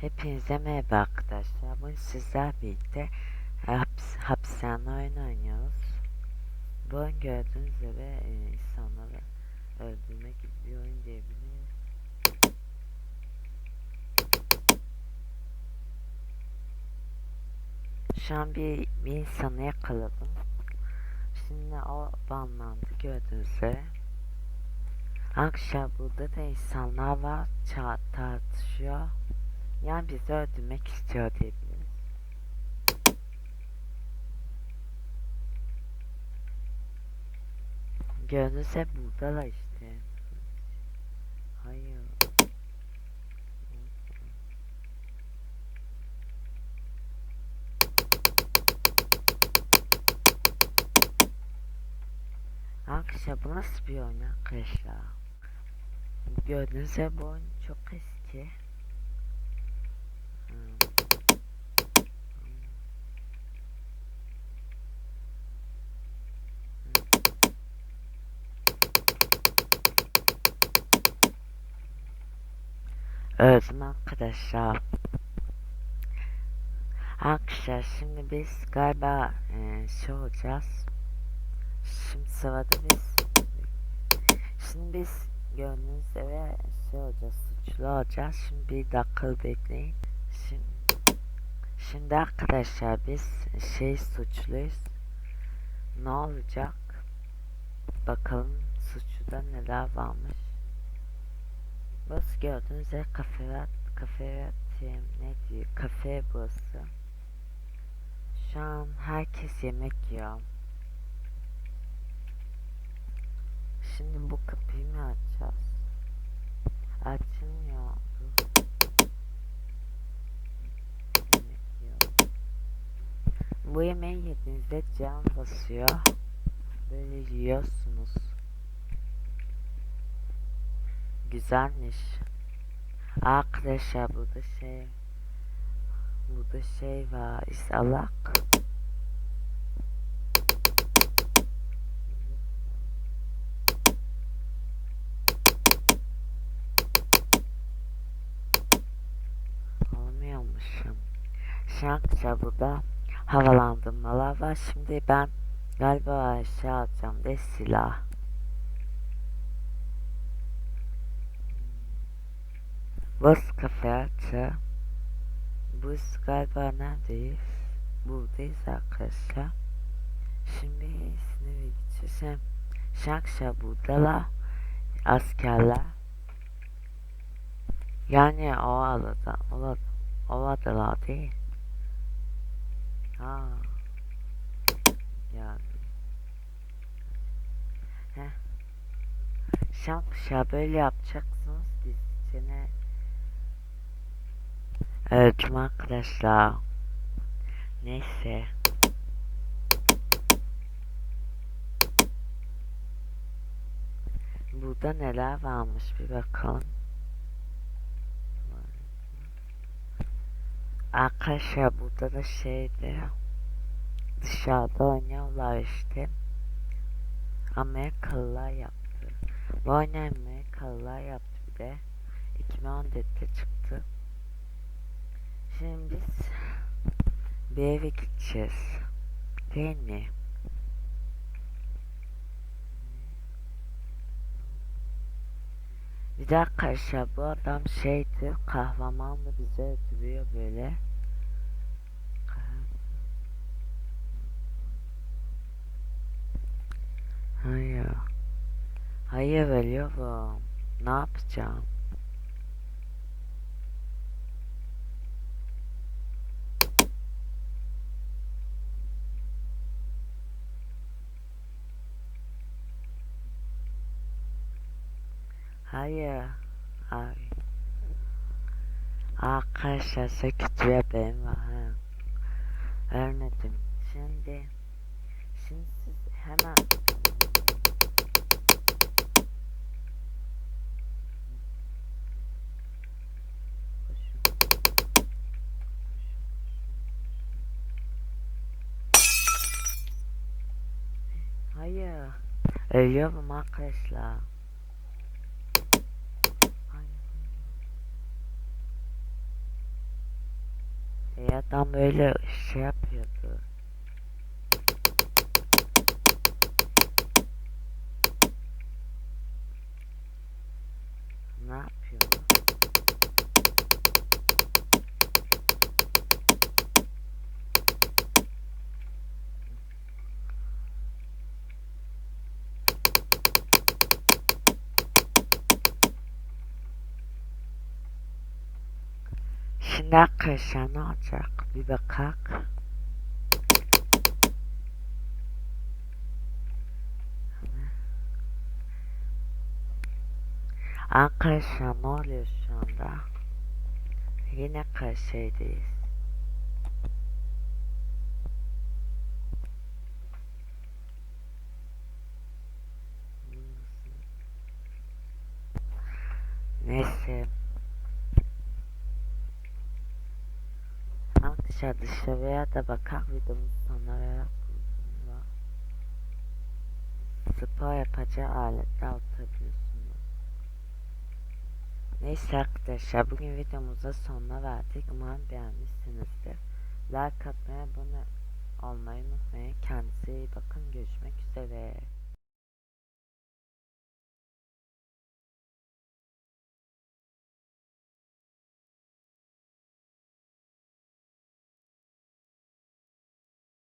Hepinize merhaba arkadaşlar. Bugün sizler birlikte haps, hapishane oyunu oynuyoruz. Bu gördüğünüz üzere e, insanları öldürmek gibi bir oyun diyebiliriz. Şu an bir, bir insanı yakaladım. Şimdi o banlandı gördüğünüz üzere. Arkadaşlar burada da insanlar var. Ça tartışıyor. Yani bizi öldürmek istiyor diyebiliriz. Gördüğünüz hep buradalar işte. Hayır. Arkadaşlar bu nasıl bir oyun arkadaşlar? Gördüğünüz gibi bu oyun çok eski. Öldüm arkadaşlar. Arkadaşlar şimdi biz galiba e, şey olacağız. Şimdi sırada biz Şimdi biz gördüğünüz üzere şey olacağız suçlu olacağız. Şimdi bir dakika bekleyin. Şimdi, şimdi arkadaşlar biz şey suçluyuz. Ne olacak? Bakalım suçluda neler varmış. Burası gördüğünüz üzere kafe kafe ne diyor kafe burası. Şu an herkes yemek yiyor. Şimdi bu kapıyı mı açacağız? Açılmıyor. Bu yemeği yediğinizde can basıyor. Böyle yiyorsunuz. Güzelmiş. Arkadaşlar burada şey burada şey var isalak. Alamıyormuşum. Şarkıca burada havalandırmalar var. Şimdi ben galiba şey alacağım de silah. Bus kafe açı. Bus galiba neredeyiz? Buradayız arkadaşlar. Şimdi sınıfa gideceğiz. Şarkıca buradalar. Askerler. Yani o alada, o o adalar değil. Ha. Yani. Heh. Şapşa böyle yapacaksınız biz seni öldüm arkadaşlar. Neyse. Burada neler varmış bir bakalım. Arkadaşlar burada da şeydi dışarıda oynuyorlar işte Amerikalılar yaptı bu oyunu Amerikalılar yaptı bir de 2014'te çıktı şimdi biz bir eve gideceğiz değil mi? Bir de arkadaşlar bu adam şeydi kahramanla bize ötürüyor böyle. Hayır. Hayır ölüyorum. Ne yapacağım? Hayır. Ay. Arkadaşlar kötü bir haberim var. Ha. Ölmedim. Şimdi şimdi siz hemen Hayır. Ölüyorum arkadaşlar. Adam böyle şey yapıyordu. Ne olacak? Bir bakak. Arkadaşlar ne oluyor şu anda? Yine karşıyadayız. Neyse. Arkadaşlar dışarıya da bakar videomuz sonuna veya kurduğunda spor yapacağı aletler oturabiliyorsunuz. Neyse arkadaşlar bugün videomuza sonuna verdik. Umarım beğenmişsinizdir. Like atmayı, abone olmayı unutmayın. Kendinize iyi bakın. Görüşmek üzere.